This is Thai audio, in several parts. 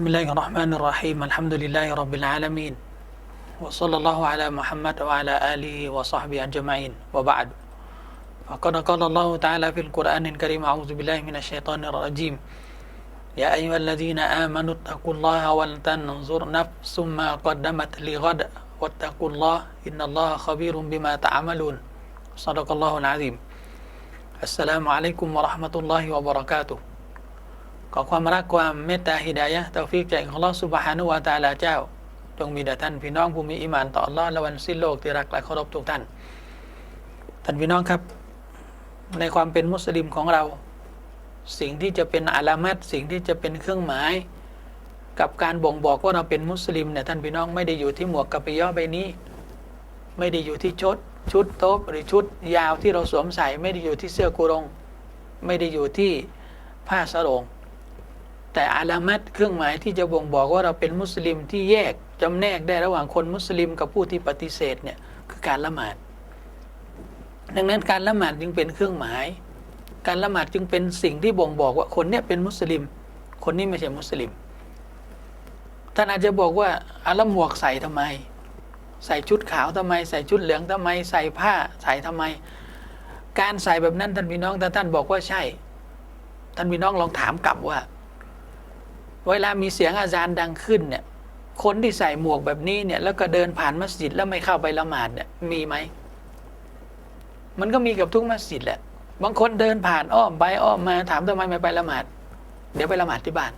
بسم الله الرحمن الرحيم الحمد لله رب العالمين وصلى الله على محمد وعلى آله وصحبه أجمعين وبعد فقد قال الله تعالى في القرآن الكريم أعوذ بالله من الشيطان الرجيم يا أيها الذين آمنوا اتقوا الله ولتنظر نفس ما قدمت لغد واتقوا الله إن الله خبير بما تعملون صدق الله العظيم السلام عليكم ورحمة الله وبركاته ขอความรักความเมตตาฮิดายะเตาฟิกจากอัลอสุบฮานุวาตาลาเจ้า จงมีแด่ท่านพี่น้องผู้มีอิมานต่ออัลลอฮ์และวันสิ้นโลกที่รักและเคารพทุกท่าน ท่านพี่น้องครับ ในความเป็นมุสลิมของเรา สิ่งที่จะเป็นอาลามัดสิ่งที่จะเป็นเครื่องหมาย กับการบ่งบอกว่าเราเป็นมุสลิมเนี่ยท่านพี่น้องไม่ได้อยู่ที่หมวกกะปิยอใบนี้ ไม่ได้อยู่ที่ชุดชุดโต๊ะหรือชุดยาวที่เราสวมใส่ไม่ได้อยู่ที่เสื้อกุรง ไม่ได้อยู่ที่ผ้าสโรง แต่อาลามัดเครื่องหมายที่จะบ่งบอกว่าเราเป็นมุสลิมที่แยกจำแนกได้ระหว่างคนมุสลิมกับผู้ที่ปฏิเสธเนี่ยคือการละหมาด ดังนั้นการละหมาดจึงเป็นเครื่องหมาย การละหมาดจึงเป็นสิ่งที่บ่งบอกว่าคนเนี้ยเป็นมุสลิม คนนี้ไม่ใช่มุสลิมท่านอาจจะบอกว่าอาละหมวกใส่ทำไม ใส่ชุดขาวทำไม ใส่ชุดเหลืองทำไม ใส่ผ้าใส่ทำไม การใส่แบบนั้นท่านพี่น้องถ้าท่านบอกว่าใช่ ท่านพี่น้องลองถามกลับว่า เวลามีเสียงอาจารย์ดังขึ้นเนี่ย คนที่ใส่หมวกแบบนี้เนี่ยแล้วก็เดินผ่านมัสยิดแล้วไม่เข้าไปละหมาดเนี่ยมีไหม มันก็มีกับทุกมัสยิดแหละ บางคนเดินผ่านอ้อมไปอ้อมมาถามทำไมไม่ไปละหมาด เดี๋ยวไปละหมาดที่บ้าน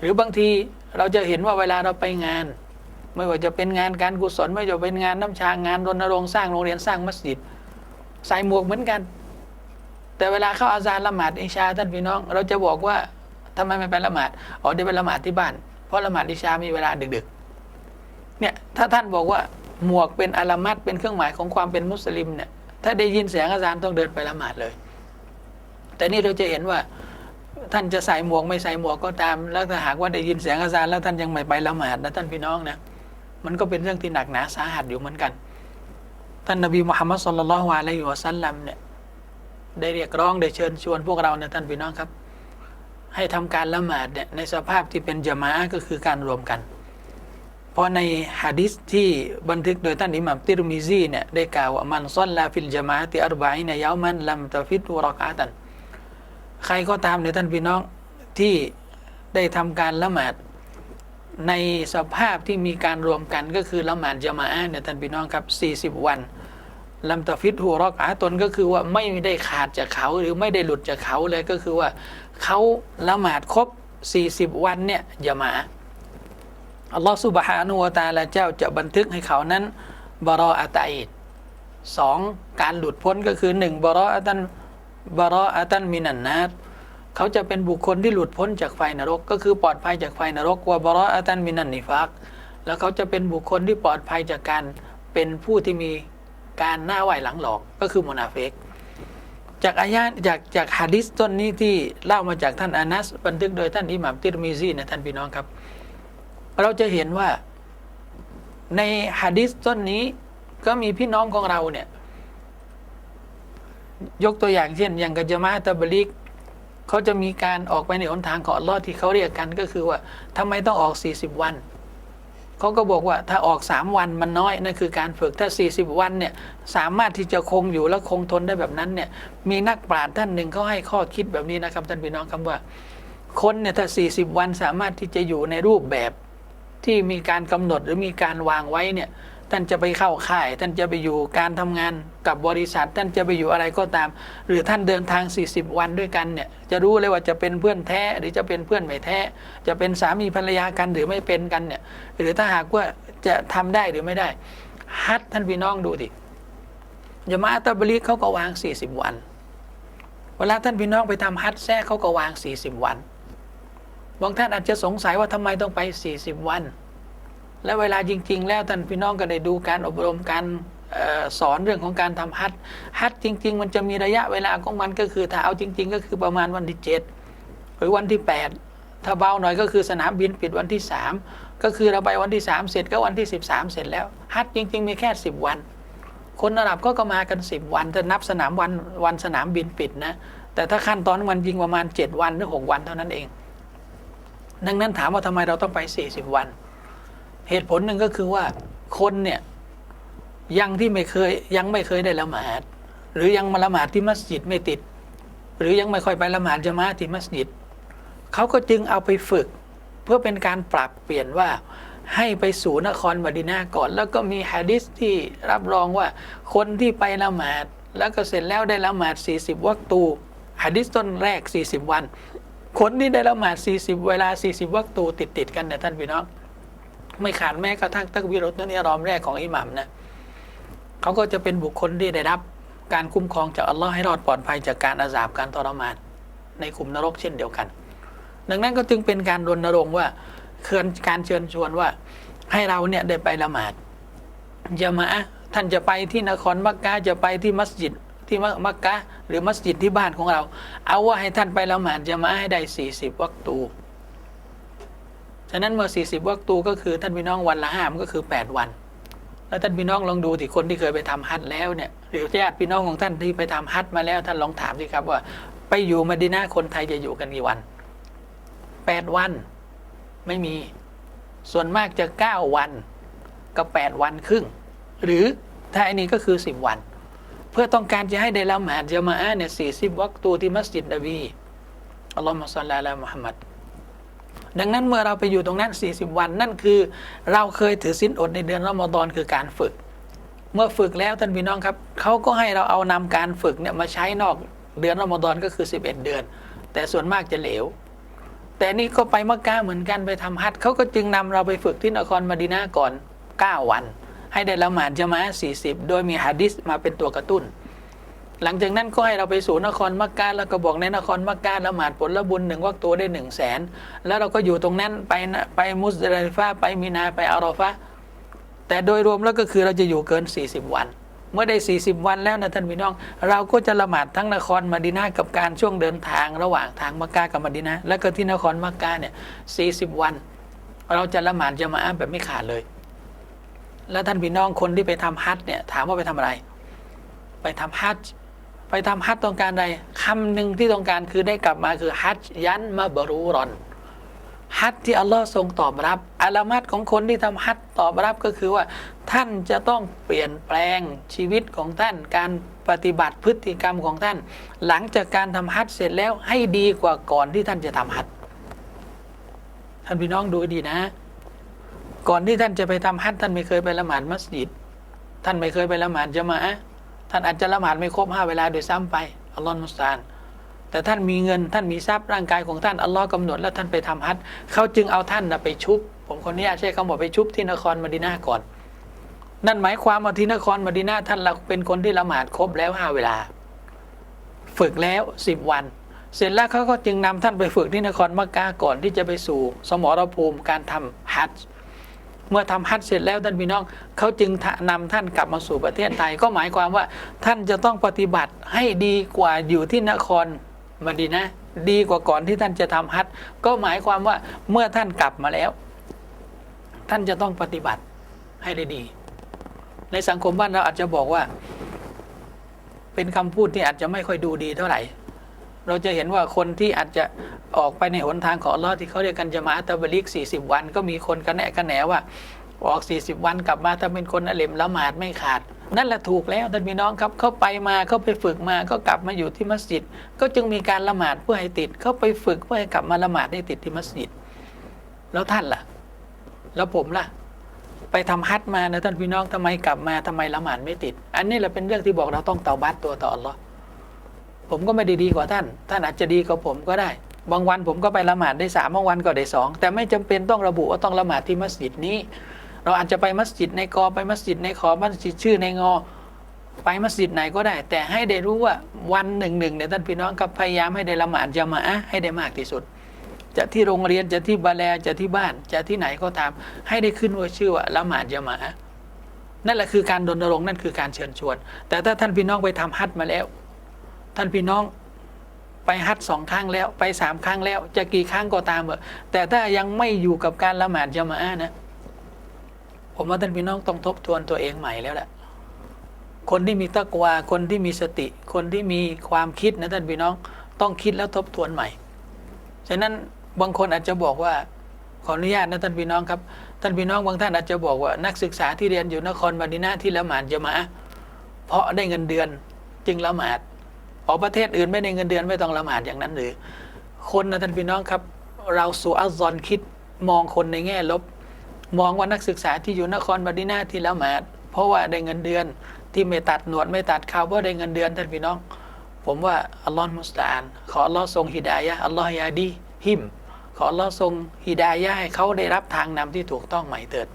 หรือบางทีเราจะเห็นว่าเวลาเราไปงาน ไม่ว่าจะเป็นงานการกุศลไม่ว่าจะเป็นงานน้ำชางานรณรงค์สร้างโรงเรียนสร้างมัสยิดใส่หมวกเหมือนกัน แต่เวลาเข้าอาจารย์ละหมาดอิชาท่านพี่น้อง เราจะบอกว่า ทำไมไม่ไปละหมาดอ๋อเดี๋ยวไปละหมาดที่บ้าน เพราะละหมาดอิชามีเวลาดึกๆ เนี่ยถ้าท่านบอกว่าหมวกเป็นอาลามัดเป็นเครื่องหมายของความเป็นมุสลิมเนี่ยถ้าได้ยินเสียงอาจารย์ต้องเดินไปละหมาดเลย แต่นี่เราจะเห็นว่าท่านจะใส่หมวกไม่ใส่หมวกก็ตาม แล้วถ้าหากว่าได้ยินเสียงอาจารย์แล้วท่านยังไม่ไปละหมาดนะท่านพี่น้องนะมันก็เป็นเรื่องที่หนักหนาสาหัสอยู่เหมือนกัน ท่านนบีมุฮัมมัดสุลลัลลอฮุอะลัยฮิวะสัลลัมเนี่ยได้เรียกร้องได้เชิญชวนพวกเราเนี่ยท่านพี่น้องครับ ให้ทำการละหมาดเนี่ยในสภาพที่เป็นจามะก็คือการรวมกัน เพราะในฮะดิษที่บันทึกโดยท่านอิหม่ามติรมิซีเนี่ยได้กล่าวว่ามันซอลลาฟิลจามะติอัรบะอินยามันลัมตะฟิตุรอกอาตัน ใครก็ตามเนี่ยท่านพี่น้องที่ได้ทำการละหมาดในสภาพที่มีการรวมกันก็คือละหมาดจามะเนี่ยท่านพี่น้องครับ 40 วันลัมตะฟิตหูรอกอาตนก็คือว่าไม่ได้ขาดจากเขาหรือไม่ได้หลุดจากเขาเลยก็คือว่า เขาละหมาดครบ 40 วันเนี่ยจามะอัลลอฮฺสุบฮานุวตาและเจ้าจะบันทึกให้เขานั้นบารออาตัยสองการหลุดพ้นก็คือหนึ่งบารออาตันบารออาตันมินันนาตเขาจะเป็นบุคคลที่หลุดพ้นจากไฟนรก ก็คือปลอดภัยจากไฟนรกว่าบารออาตันมินันนิฟักแล้วเขาจะเป็นบุคคลที่ปลอดภัยจากการเป็นผู้ที่มีการหน้าไหวหลังหลอกก็คือมุนาเฟก จากอายะจากจากฮะดิษต้นนี้ที่เล่ามาจากท่านอานัส บันทึกโดยท่านอิหมามติรมิซีนะท่านพี่น้องครับ เราจะเห็นว่าในฮะดิษต้นนี้ก็มีพี่น้องของเราเนี่ย ยกตัวอย่างเช่น อย่างกัจมาตะบลิกเขาจะมีการออกไปในหนทางของอัลลอฮ์ที่เขาเรียกกันก็คือว่าทำไมต้องออก 40 วัน เขาก็บอกว่าถ้าออก 3 วันมันน้อยนั่นคือการฝึกถ้า 40 วันเนี่ยสามารถที่จะคงอยู่และคงทนได้แบบนั้นเนี่ยมีนักปราชญ์ท่านหนึ่งเขาให้ข้อคิดแบบนี้นะครับท่านพี่น้องคำว่า คนเนี่ยถ้า 40 วันสามารถที่จะอยู่ในรูปแบบที่มีการกำหนดหรือมีการวางไว้เนี่ย ท่านจะไปเข้าค่าย ท่านจะไปอยู่การทำงานกับบริษัท ท่านจะไปอยู่อะไรก็ตาม หรือท่านเดินทาง 40 วันด้วยกันเนี่ยจะรู้เลยว่าจะเป็นเพื่อนแท้หรือจะเป็นเพื่อนไม่แท้ จะเป็นสามีภรรยากันหรือไม่เป็นกันเนี่ยหรือถ้าหากว่าจะทำได้หรือไม่ได้ ฮัดท่านพี่น้องดูดิยามาตะบลีเขาก็วาง 40 วัน เวลาท่านพี่น้องไปทำฮัดแท้เขาก็วาง 40 วันบางท่านอาจจะสงสัยว่าทำไมต้องไป 40 วัน และเวลาจริง ๆ แล้วท่านพี่น้องก็ได้ดูการอบรมการออสอนเรื่องของการทำฮัดฮัดจริง ๆ มันจะมีระยะเวลาของมันก็คือถ้าเอาจริง ๆ ก็คือประมาณวันที่ 7 หรือวันที่ 8 ถ้าเบาหน่อยก็คือสนามบินปิดวันที่ 3 ก็คือเราไปวันที่ 3 เสร็จก็วันที่ 13 เสร็จแล้วฮัดจริง ๆ มีแค่ 10 วัน คนอาหรับก็ก็มากัน 10 วันจะนับสนามวันวันสนามบินปิดนะแต่ถ้าขั้นตอนมันจริงประมาณ 7 วันหรือ 6 วันเท่านั้นเอง ดังนั้นถามว่าทำไมเราต้องไป 40 วัน เหตุผลหนึ่งก็คือว่าคนเนี่ยยังที่ไม่เคยยังไม่เคยได้ละหมาด หรือยังมาละหมาดที่มัสยิดไม่ติด หรือยังไม่ค่อยไปละหมาดจะมาที่มัสยิดเขาก็จึงเอาไปฝึก เพื่อเป็นการปรับเปลี่ยนว่าให้ไปสู่นครมดีนาก่อน แล้วก็มีฮะดิษที่รับรองว่าคนที่ไปละหมาด แล้วก็เสร็จแล้วได้ละหมาด 40 วักตูฮะดิษต้นแรก 40 วัน คนที่ได้ละหมาด 40 เวลา 40 วักตูติดติดกันเนี่ยท่านพี่น้อง ไม่ขาดแม้กระทั่งตักวิรุตนั่นรอมแรกของอิหมัมนะเขาก็จะเป็นบุคคลที่ได้รับการคุ้มครองจากอัลลอฮ์ให้รอดปลอดภัยจากการอาสาบการทรมานในขุมนรกเช่นเดียวกัน ดังนั้นก็จึงเป็นการรณรงค์ว่าเคือนการเชิญชวนว่าให้เราเนี่ยได้ไปละหมาดจะมาอะท่านจะไปที่นครมักกะจะไปที่มัสยิดที่มักกะหรือมัสยิดที่บ้านของเรา เอาว่าให้ท่านไปละหมาดจะมาอะให้ได้ 40 วักตู ฉะนั้นเมื่อ 40 วักตูก็คือท่านพี่น้องวันละห้ามนก็คือ 8 วัน แล้วท่านพี่น้องลองดูที่คนที่เคยไปทำฮัทแล้วเนี่ยหรือญาติพี่น้องของท่านที่ไปทำฮัทมาแล้ว ท่านลองถามสิครับว่า ไปอยู่มะดีนาคนไทยจะอยู่กันกี่วัน 8 วัน ไม่มี ส่วนมากจะ 9 วันกับ 8 วันครึ่ง หรือถ้าอันนี้ก็คือ 10 วัน เพื่อต้องการจะให้ได้ละหมาดจะมาอะห์เนี่ย40วักตูที่มัสยิดนบีอัลลอฮฺมะสัลลัลลอฮุมุฮัมมัด ดังนั้นเมื่อเราไปอยู่ตรงนั้น 40 วัน นั่นคือ เราเคยถือศีลอดในเดือนรอมฎอนคือการฝึก เมื่อฝึกแล้วท่านพี่น้องครับเขาก็ให้เราเอานำการฝึกเนี่ยมาใช้นอกเดือนรอมฎอนก็คือ 11 เดือน แต่ส่วนมากจะเหลว แต่นี่ก็ไปมักกะเหมือนกันไปทำฮัทเขาก็จึงนำเราไปฝึกที่นครมดีนาก่อน 9 วัน ให้ได้ละหมาดจะมา40 โดยมีฮะดิษมาเป็นตัวกระตุ้น หลังจากนั้นก็ให้เราไปสู่นครมักกะแล้วก็บอกในนครมักกะละหมาดผลละบุญหนึ่งวักตัวได้หนึ่งแสนแล้วเราก็อยู่ตรงนั้นไปไปมุสลิฟาไปมีนาไปอารอฟะแต่โดยรวมแล้วก็คือเราจะอยู่เกิน 40 วัน เมื่อได้ 40 วันแล้วนะท่านพี่น้อง เราก็จะละหมาดทั้งนครมดีนากับการช่วงเดินทางระหว่างทางมักกะกับมดีนาแล้วก็ที่นครมักกะเนี่ย40 วัน เราจะละหมาดจะมาอะห์แบบไม่ขาดเลย แล้วท่านพี่น้องคนที่ไปทำฮัจญ์เนี่ยถามว่าไปทำอะไร ไปทำฮัจ ไปทำฮัจต้องการใดคำหนึ่งที่ต้องการคือได้กลับมาคือฮัจยันมาบรูรอนฮัจที่อัลลอฮ์ทรงตอบรับอาลามัดของคนที่ทำฮัจตอบรับก็คือว่า ท่านจะต้องเปลี่ยนแปลงชีวิตของท่าน การปฏิบัติพฤติกรรมของท่าน หลังจากการทำฮัจเสร็จแล้วให้ดีกว่าก่อนที่ท่านจะทำฮัจท่านพี่น้องดูให้ดีนะ ก่อนที่ท่านจะไปทำฮัจท่านไม่เคยไปละหมาดมัสยิด ท่านไม่เคยไปละหมาดจะมาอะ ท่านอาจจะละหมาดไม่ครบห้าเวลาโดยซ้ำไปอัลลอฮ์มุสตานแต่ท่านมีเงินท่านมีทรัพย์ร่างกายของท่านอัลลอฮ์กำหนดแล้วท่านไปทำฮัจญ์เขาจึงเอาท่านนะไปชุบ ผมคนนี้ใช้คำบอกไปชุบที่นครมดีนาก่อน นั่นหมายความว่าที่นครมดีนาท่านเราเป็นคนที่ละหมาดครบแล้วห้าเวลา ฝึกแล้วสิบวัน เสร็จแล้วเขาก็จึงนำท่านไปฝึกที่นครมักกะก่อนที่จะไปสู่ สมรภูมิการทำฮัจญ์ เมื่อทำฮัจญ์เสร็จแล้วท่านพี่น้องเขาจึงนำท่านกลับมาสู่ประเทศไทย ก็หมายความว่าท่านจะต้องปฏิบัติให้ดีกว่าอยู่ที่นครมดีนะ ดีกว่าก่อนที่ท่านจะทำฮัจญ์ก็หมายความว่าเมื่อท่านกลับมาแล้ว ท่านจะต้องปฏิบัติให้ได้ดี ในสังคมบ้านเราอาจจะบอกว่า เป็นคำพูดที่อาจจะไม่ค่อยดูดีเท่าไหร่ เราจะเห็นว่าคนที่อาจจะออกไปในหนทางของลอที่เขาเรียกกันจะมาอะตะบลิก 40 วัน ก็มีคนกันแนกันแหนว่าออก 40 วันกลับมาถ้าเป็นคนอเลมละหมาดไม่ขาด นั่นแหละถูกแล้วท่านพี่น้องครับเขาไปมาเขาไปฝึกมาก็กลับมาอยู่ที่มัสยิด ก็จึงมีการละหมาดเพื่อให้ติดเขาไปฝึกเพื่อให้กลับมาละหมาดให้ติดที่มัสยิด แล้วท่านล่ะ แล้วผมล่ะ ไปทำฮัจญ์มานะท่านพี่น้องทำไมกลับมาทำไมละหมาดไม่ติด อันนี้แหละเป็นเรื่องที่บอกเราต้องเตาบัตตัวต่ออัลลอฮ์ ผมก็ไม่ได้ดีกว่าท่าน ท่านอาจจะดีกว่าผมก็ได้ บางวันผมก็ไปละหมาดได้สามบางวันก็ได้สองแต่ไม่จำเป็นต้องระบุว่าต้องละหมาดที่มัสยิดนี้ เราอาจจะไปมัสยิดในกอไปมัสยิดในขอมัสยิดชื่อในงอไปมัสยิดไหนก็ได้ แต่ให้ได้รู้ว่าวันหนึ่งหนึ่งเนี่ยท่านพี่น้องก็พยายามให้ได้ละหมาดจะมาอะห์ให้ได้มากที่สุด จะที่โรงเรียนจะที่บาแลจะที่บ้านจะที่ไหนก็ตาม ให้ได้ขึ้นว่าชื่อว่าละหมาดจะมาอะห์นั่นแหละคือการดนรงค์นั่นคือการเชิญชวน แต่ถ้าท่านพี่น้องไปทำฮัจญ์มาแล้ว ท่านพี่น้องไปฮัจญ์สองครั้งแล้วไปสามครั้งแล้ว จะกี่ครั้งก็ตามเถอะแต่ถ้ายังไม่อยู่กับการละหมาดจะมาอะห์นะ ผมว่าท่านพี่น้องต้องทบทวนตัวเองใหม่แล้วแหละคนที่มีตะกวาคนที่มีสติ คนที่มีความคิดนะท่านพี่น้องต้องคิดแล้วทบทวนใหม่ ฉะนั้นบางคนอาจจะบอกว่าขออนุญาตนะท่านพี่น้องครับท่านพี่น้องบางท่านอาจจะบอกว่านักศึกษาที่เรียนอยู่นครบดีนาที่ละหมาดจะมาอะเพราะได้เงินเดือนจึงละหมาด ออกประเทศอื่นไม่ได้เงินเดือนไม่ต้องละหมาดอย่างนั้นหรือ คนนะท่านพี่น้องครับ เราสู่อัลซอนคิดมองคนในแง่ลบ มองว่านักศึกษาที่อยู่นครบดีนาที่ละหมาด เพราะว่าได้เงินเดือนที่ไม่ตัดหนวดไม่ตัดเขาเพราะได้เงินเดือนท่านพี่น้อง ผมว่าอัลลอฮ์มุสตาอันขออัลลอฮ์ทรงฮิดายะอัลลอฮ์ยาดีหิม ขออัลลอฮ์ทรงฮิดายะให้เขาได้รับทางนำที่ถูกต้องใหม่เถิด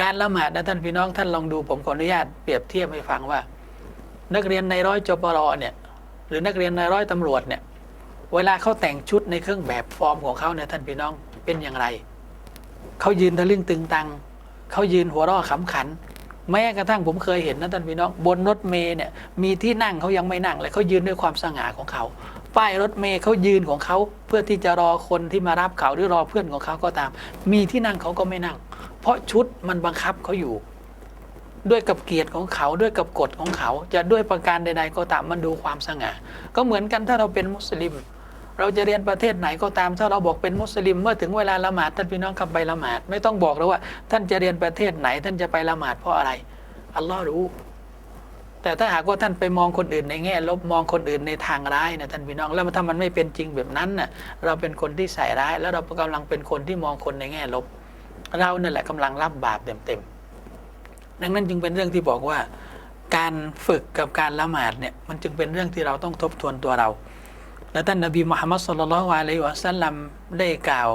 การละหมาดนะท่านพี่น้องท่านลองดูผมขออนุญาตเปรียบเทียบให้ฟังว่า นักเรียนในร้อยจปรเนี่ย รือนักเรียนในร้อยตำรวจเนี่ย เวลาเขาแต่งชุดในเครื่องแบบฟอร์มของเขาเนี่ยท่านพี่น้องเป็นอย่างไร เขายืนทะลึ่งตึงตัง เขายืนหัวเราะขำขัน แม้กระทั่งผมเคยเห็นนะท่านพี่น้อง บนรถเมย์เนี่ยมีที่นั่งเขายังไม่นั่งเลยเขายืนด้วยความสง่าของเขาป้ายรถเมย์เขายืนของเขาเพื่อที่จะรอคนที่มารับเขาหรือรอเพื่อนของเขาก็ตาม มีที่นั่งเขาก็ไม่นั่ง เพราะชุดมันบังคับเขาอยู่ ด้วยกับเกียรติของเขาด้วยกับกฎของเขา จะด้วยประการใด ๆ ก็ตามมันดูความสง่าก็เหมือนกันถ้าเราเป็นมุสลิม เราจะเรียนประเทศไหนก็ตามถ้าเราบอกเป็นมุสลิม เมื่อถึงเวลาละหมาดท่านพี่น้องขับไปละหมาดไม่ต้องบอกแล้วว่า ท่านจะเรียนประเทศไหน ท่านจะไปละหมาดเพราะอะไรอัลลอฮ์รู้ แต่ถ้าหากว่าท่านไปมองคนอื่นในแง่ลบมองคนอื่นในทางร้ายนะท่านพี่น้องแล้วถ้ามันไม่เป็นจริงแบบนั้นน่ะเราเป็นคนที่ใส่ร้าย แล้วเรากำลังเป็นคนที่มองคนในแง่ลบ เรานั่นแหละกำลังรับบาปเต็มๆ ดังนั้นจึงเป็นเรื่องที่บอกว่า การฝึกกับการละหมาดเนี่ยมันจึงเป็นเรื่องที่เราต้องทบทวนตัวเรา และท่านนบีมุฮัมมัดสุลลัลวาอะลัยวะสัลลัมได้กล่าว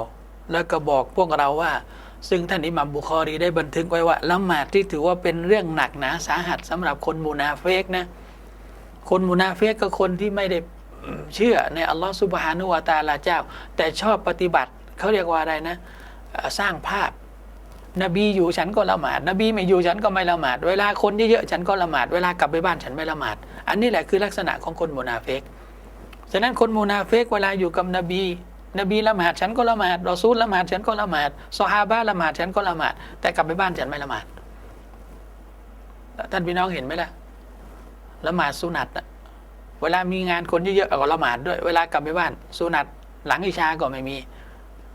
แล้วก็บอกพวกเราว่า ซึ่งท่านอิหมัมบุคอรีได้บันทึกไว้ว่าละหมาดที่ถือว่าเป็นเรื่องหนักหนาสาหัสสำหรับคนมูนาเฟกนะคนมูนาเฟกก็คนที่ไม่ได้เชื่อในอัลลอฮฺสุบฮานุวาตาลาเจ้า แต่ชอบปฏิบัติเขาเรียกว่าอะไรนะ สร้างภาพ นบีอยู่ฉันก็ละหมาด นบีไม่อยู่ฉันก็ไม่ละหมาด เวลาคนเยอะๆฉันก็ละหมาด เวลากลับไปบ้านฉันไม่ละหมาด อันนี้แหละคือลักษณะของคนมูนาเฟกฉะนั้นคนมูนาเฟกเวลาอยู่กับนบี นบีละหมาดฉันก็ละหมาดรอซูลละหมาดฉันก็ละหมาดซอฮาบะละหมาดฉันก็ละหมาด แต่กลับไปบ้านฉันไม่ละหมาด ท่านพี่น้องเห็นไหมล่ะ ละหมาดสุนัตเวลามีงานคนเยอะๆก็ละหมาดด้วย เวลากลับไปบ้านสุนัตหลังอิชาก็ไม่มี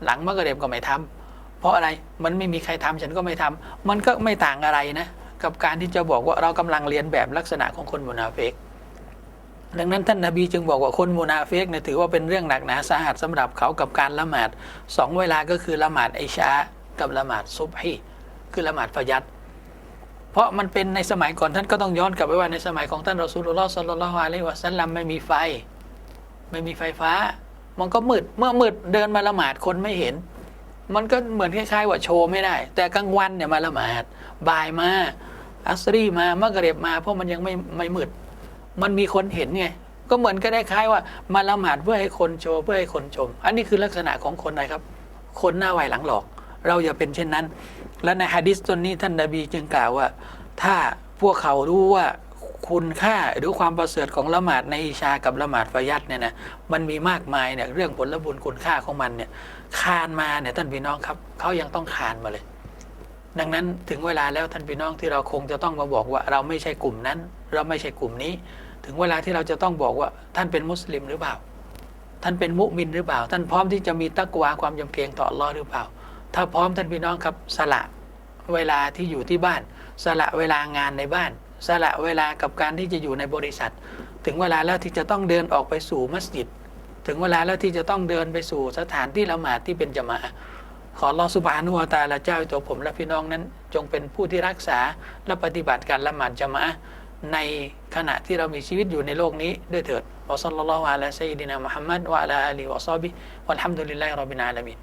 หลังมะกะเร็บก็ไม่ทำ เพราะอะไรมันไม่มีใครทำฉันก็ไม่ทำมันก็ไม่ต่างอะไรนะ กับการที่จะบอกว่าเรากำลังเรียนแบบลักษณะของคนมุนาเฟกดังนั้นท่านนาบีจึงบอกว่าคนมูนาเฟกเนี่ยถือว่าเป็นเรื่องหนักหนาสาหัสสำหรับเขากับการละหมาดสองเวลาก็คือละหมาดไอชากับละหมาดซุบฮีคือละหมาดฟยัดเพราะมันเป็นในสมัยก่อนท่านก็ต้องย้อนกลับไปว่าในสมัยของท่านรอซูลุลลอฮ์สัลลัลลอฮุอะลัยฮิวะสัลลัมไม่มีไฟ ไม่มีไฟฟ้า มันก็มืดเมื่อมืดเดินมาละหมาดคนไม่เห็น มันก็เหมือนคล้ายๆว่าโชว์ไม่ได้ แต่กลางวันเนี่ยมาละหมาดบ่ายมาอัสรีมามะกเรบมา เพราะมันยังไม่ไม่มืด มันมีคนเห็นไงก็เหมือนก็ได้คล้ายว่ามาละหมาดเพื่อให้คนโชว์เพื่อให้คนชม อันนี้คือลักษณะของคนอะไรครับ คนหน้าไหวหลังหลอก เราอย่าเป็นเช่นนั้น และในฮะดิษตนนี้ท่านนบีจึงกล่าวว่า ถ้าพวกเขารู้ว่าคุณค่าหรือความประเสริฐของละหมาดในอิชากับละหมาดฟายัดเนี่ยนะมันมีมากมายเนี่ยเรื่องผลบุญคุณค่าของมันเนี่ย คานมาเนี่ยท่านพี่น้องครับเขายังต้องคานมาเลย ดังนั้นถึงเวลาแล้วท่านพี่น้องที่เราคงจะต้องมาบอกว่า เราไม่ใช่กลุ่มนั้น เราไม่ใช่กลุ่มนี้ ถึงเวลาที่เราจะต้องบอกว่าท่านเป็นมุสลิมหรือเปล่า ท่านเป็นมุมินหรือเปล่า ท่านพร้อมที่จะมีตักวาความยำเกรงต่ออัลลอฮ์หรือเปล่า ถ้าพร้อมท่านพี่น้องครับสละเวลาที่อยู่ที่บ้าน สละเวลางานในบ้าน สละเวลากับการที่จะอยู่ในบริษัท ถึงเวลาแล้วที่จะต้องเดินออกไปสู่มัสยิด ถึงเวลาแล้วที่จะต้องเดินไปสู่สถานที่ละหมาดที่เป็นจะมาขอรอสุบานุวาตาละเจ้าตัวผมและพี่น้องนั้น จงเป็นผู้ที่รักษาและปฏิบัติการละหมาดจะมาในขณะที่เรามีชีวิตอยู่ในโลกนี้ด้วยเถิดวะซัลลัลลอฮุอะลัยฮิวะซัลลัมมุฮัมมัดวะอะลาอาลีวะซอบิวัลฮัมดุลิลลาฮิร็อบบิลอาลามีน